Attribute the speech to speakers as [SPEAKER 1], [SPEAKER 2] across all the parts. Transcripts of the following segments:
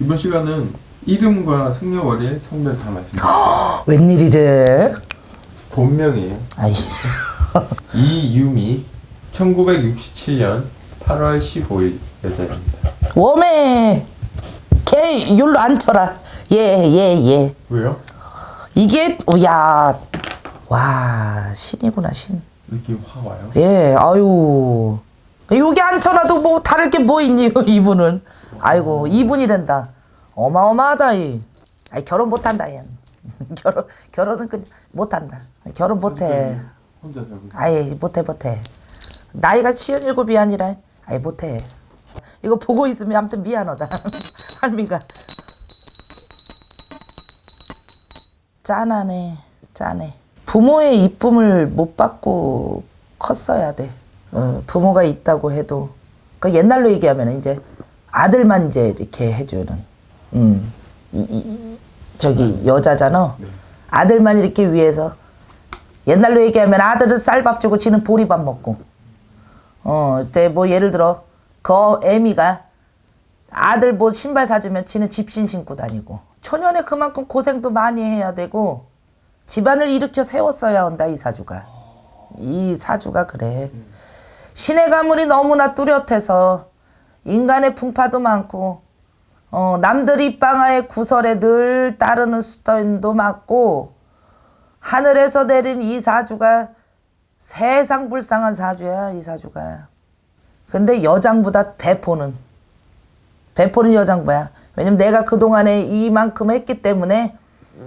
[SPEAKER 1] 이번 시간은 이름과 생년월일, 성별 다 말씀드릴게요.
[SPEAKER 2] 웬일이래?
[SPEAKER 1] 본명이에요.
[SPEAKER 2] 아이씨.
[SPEAKER 1] 이유미 1967년 8월 15일 여자입니다.
[SPEAKER 2] 웜에 걔 율로 앉혀라. 예, 예, 예.
[SPEAKER 1] 왜요?
[SPEAKER 2] 이게, 야, 와, 신이구나, 신.
[SPEAKER 1] 느낌 확 와요.
[SPEAKER 2] 예, 아유. 여기 앉혀놔도 뭐 다를 게 뭐 있니, 이분은. 아이고, 이분이란다. 어마어마하다, 이. 아이, 결혼 못한다, 얘. 결혼, 결혼은 그, 못한다. 결혼 못해.
[SPEAKER 1] 혼자 살고.
[SPEAKER 2] 아예 못해 못해 나이가 시은 일곱이 아니라 아예 못해 이거 보고 있으면 아무튼 미안하다 할미가 짠하네 짠해 부모의 이쁨을 못 받고 컸어야 돼 어, 부모가 있다고 해도 그 옛날로 얘기하면 이제 아들만 이제 이렇게 해주는 음, 이, 이- 이- 저기 여자잖아. 아들만 이렇게 위해서 옛날로 얘기하면 아들은 쌀밥 주고 지는 보리밥 먹고. 어 이제 뭐 예를 들어 그 애미가 아들 뭐 신발 사주면 지는 집신 신고 다니고 초년에 그만큼 고생도 많이 해야 되고 집안을 일으켜 세웠어야 한다 이 사주가. 이 사주가 그래. 신의 가물이 너무나 뚜렷해서 인간의 풍파도 많고 어 남들 입방아의 구설에 늘 따르는 수단도 많고 하늘에서 내린 이 사주가 세상 불쌍한 사주야 이 사주가. 근데 여장보다 배포는 배포는 여장보야? 왜냐면 내가 그동안에 이만큼 했기 때문에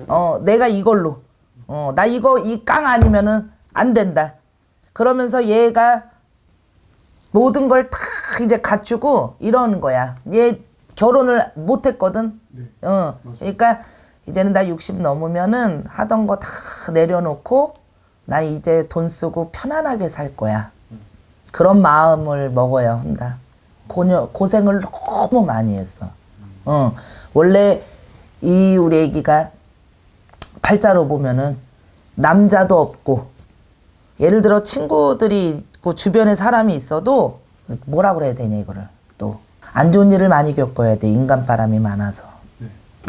[SPEAKER 2] 어 내가 이걸로 어 나 이거 이 깡 아니면은 안 된다. 그러면서 얘가 모든 걸 다 이제 갖추고 이러는 거야 얘 결혼을 못 했거든 어 그러니까 이제는 나 60 넘으면은 하던 거 다 내려놓고 나 이제 돈 쓰고 편안하게 살 거야. 그런 마음을 먹어야 한다. 고녀, 고생을 너무 많이 했어. 어, 원래 이 우리 애기가 팔자로 보면은 남자도 없고 예를 들어 친구들이 있고 주변에 사람이 있어도 뭐라 그래야 되냐 이거를. 또 안 좋은 일을 많이 겪어야 돼. 인간 바람이 많아서.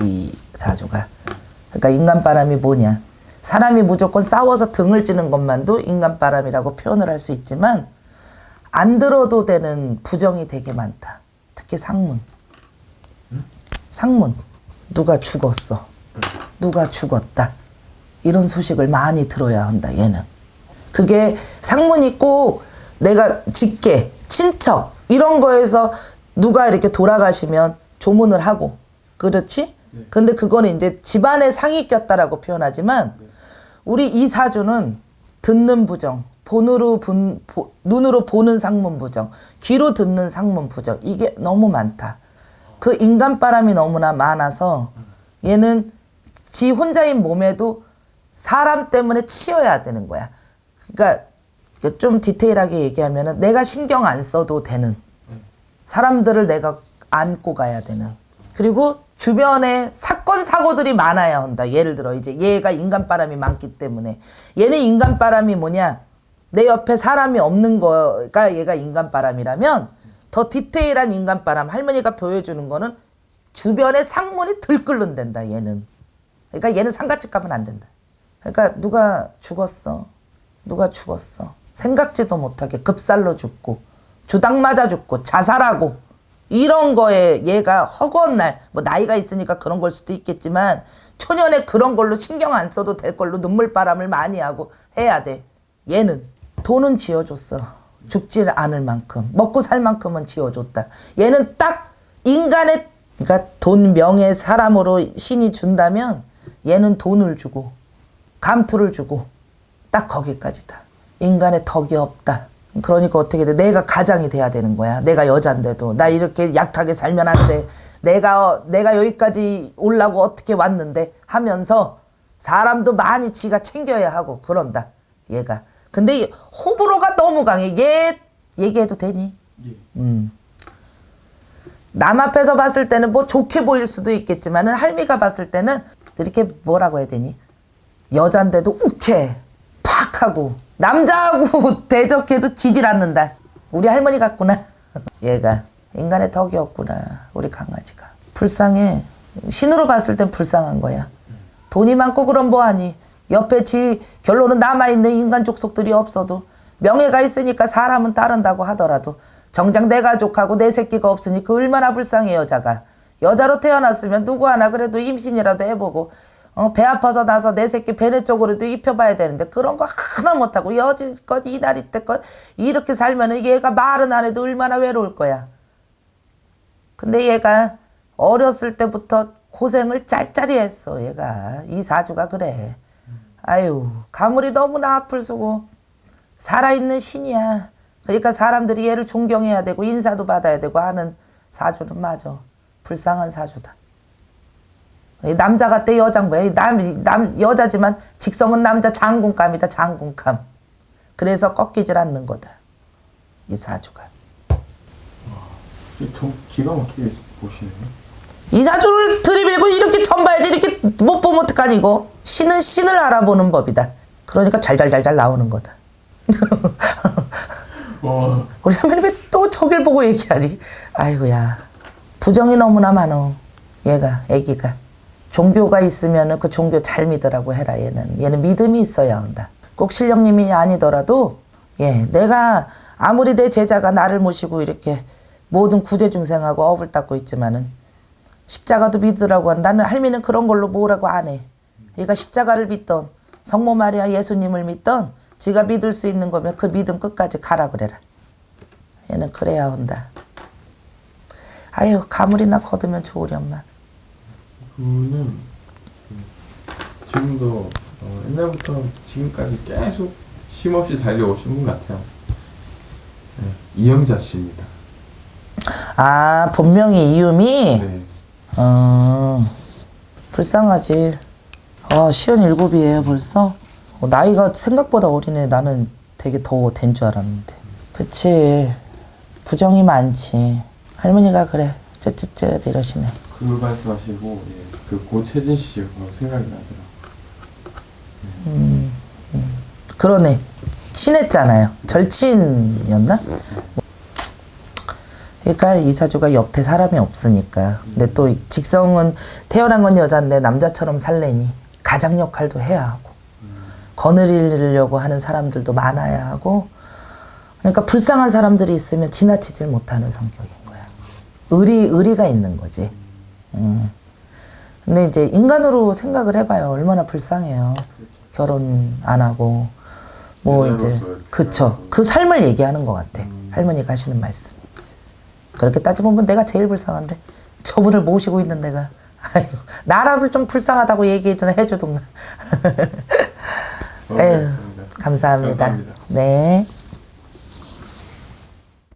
[SPEAKER 2] 이 사주가. 그러니까 인간 바람이 뭐냐. 사람이 무조건 싸워서 등을 찌는 것만도 인간 바람이라고 표현을 할 수 있지만 안 들어도 되는 부정이 되게 많다. 특히 상문. 상문. 누가 죽었어? 누가 죽었다? 이런 소식을 많이 들어야 한다 얘는 그게 상문이 꼭 내가 직계 친척 이런 거에서 누가 이렇게 돌아가시면 조문을 하고. 그렇지? 근데 그거는 이제 집안에 상이 꼈다라고 표현하지만 우리 이 사주는 듣는 부정 본으로 분, 보- 눈으로 보는 상문 부정 귀로 듣는 상문 부정. 이게 너무 많다. 그 인간 바람이 너무나 많아서 얘는 지 혼자인 몸에도 사람 때문에 치여야 되는 거야. 그러니까 좀 디테일하게 얘기하면은 내가 신경 안 써도 되는 사람들을 내가 안고 가야 되는 그리고 주변에 사건 사고들이 많아야 한다. 예를 들어 이제 얘가 인간 바람이 많기 때문에 얘는 인간 바람이 뭐냐? 내 옆에 사람이 없는 거가 얘가 인간 바람이라면 더 디테일한 인간 바람 할머니가 보여주는 거는 주변에 상문이 들끓는댄다 얘는. 그러니까 얘는 상가집 가면 안 된다. 그러니까 누가 죽었어. 누가 죽었어. 생각지도 못하게 급살로 죽고 주당 맞아 죽고 자살하고 이런 거에 얘가 허구한 날, 뭐 나이가 있으니까 그런 걸 수도 있겠지만 초년에 그런 걸로 신경 안 써도 될 걸로 눈물바람을 많이 하고 해야 돼. 얘는 돈은 지어줬어. 죽지 않을 만큼 먹고 살 만큼은 지어줬다. 얘는 딱 인간의 그러니까 돈 명예 사람으로 신이 준다면 얘는 돈을 주고 감투를 주고 딱 거기까지다. 인간의 덕이 없다. 그러니까 어떻게 돼? 내가 가장이 돼야 되는 거야. 내가 여잔데도 나 이렇게 약하게 살면 안 돼. 내가 내가 여기까지 올라고 어떻게 왔는데 하면서 사람도 많이 지가 챙겨야 하고 그런다. 얘가. 근데 이 호불호가 너무 강해. 얘 얘기해도 되니?
[SPEAKER 1] 예.
[SPEAKER 2] 남 앞에서 봤을 때는 뭐 좋게 보일 수도 있겠지만은 할미가 봤을 때는 이렇게 뭐라고 해야 되니? 여잔데도 욱해 팍 하고 남자하고 대적해도 지질 않는다. 우리 할머니 같구나. 얘가 인간의 덕이 없구나. 우리 강아지가. 불쌍해. 신으로 봤을 땐 불쌍한 거야. 돈이 많고 그럼 뭐하니? 옆에 지 결론은 남아있는 인간 족속들이 없어도 명예가 있으니까 사람은 따른다고 하더라도 정작 내 가족하고 내 새끼가 없으니 그 얼마나 불쌍해 여자가. 여자로 태어났으면 누구 하나 그래도 임신이라도 해보고 어, 배 아파서 나서 내 새끼 배내 쪽으로도 입혀봐야 되는데 그런 거 하나 못하고 여지껏 이날이 때껏 이렇게 살면은 얘가 말은 안 해도 얼마나 외로울 거야. 근데 얘가 어렸을 때부터 고생을 짤짤이 했어, 얘가. 이 사주가 그래. 아유, 가물이 너무나 아플 수고. 살아있는 신이야. 그러니까 사람들이 얘를 존경해야 되고 인사도 받아야 되고 하는 사주는 맞아. 불쌍한 사주다. 이 남자 같대 여장? 이 남, 남, 여자지만 직성은 남자 장군감이다, 장군감. 그래서 꺾이질 않는 거다. 이 사주가.
[SPEAKER 1] 좀 기가 막히게 보시네요.
[SPEAKER 2] 이 사주를 들이밀고 이렇게 전봐야지 이렇게 못 보면 어떡하니 이거 신은 신을 알아보는 법이다 그러니까 잘잘잘잘 나오는 거다
[SPEAKER 1] 와,
[SPEAKER 2] 우리 할머니 왜또 저길 보고 얘기하니 아이고야 부정이 너무나 많어 얘가 애기가 종교가 있으면 그 종교 잘 믿으라고 해라 얘는 얘는 믿음이 있어야 한다 꼭 신령님이 아니더라도 예 내가 아무리 내 제자가 나를 모시고 이렇게 모든 구제 중생하고 업을 닦고 있지만은 십자가도 믿으라고 하는 나는 할미는 그런 걸로 뭐라고 안 해. 얘가 십자가를 믿던 성모 마리아 예수님을 믿던 지가 믿을 수 있는 거면 그 믿음 끝까지 가라 그래라. 얘는 그래야 한다. 아유 가물이나 거두면 좋으련만.
[SPEAKER 1] 음, 지금도 어, 옛날부터 지금까지 계속 쉼 없이 달려오신 분 같아요. 네, 이영자 씨입니다.
[SPEAKER 2] 아 본명이 이유미.
[SPEAKER 1] 네.
[SPEAKER 2] 어 불쌍하지. 아 시연 일곱이에요 벌써. 어, 나이가 생각보다 어리네. 나는 되게 더 된 줄 알았는데. 그치. 부정이 많지. 할머니가 그래. 쯧쯧쯧 이러시네.
[SPEAKER 1] 그 말씀하시고 예, 그 고채진 씨 바로 생각이 나더라고요.
[SPEAKER 2] 그러네. 친했잖아요. 절친이었나? 그러니까 이사주가 옆에 사람이 없으니까. 근데 또 직성은 태어난 건 여잔데 남자처럼 살래니 가장 역할도 해야 하고 거느리려고 하는 사람들도 많아야 하고 그러니까 불쌍한 사람들이 있으면 지나치질 못하는 성격인 거야. 의리 의리가 있는 거지. 음. 근데 이제 인간으로 생각을 해봐요. 얼마나 불쌍해요. 결혼 안 하고 뭐 이제 그쵸. 그 삶을 얘기하는 것 같아. 할머니가 하시는 말씀. 그렇게 따져보면 내가 제일 불쌍한데 저분을 모시고 있는 내가 아이고 나라를 좀 불쌍하다고 얘기 좀 해주던가.
[SPEAKER 1] 어,
[SPEAKER 2] 에휴. 감사합니다.
[SPEAKER 1] 감사합니다.
[SPEAKER 2] 네.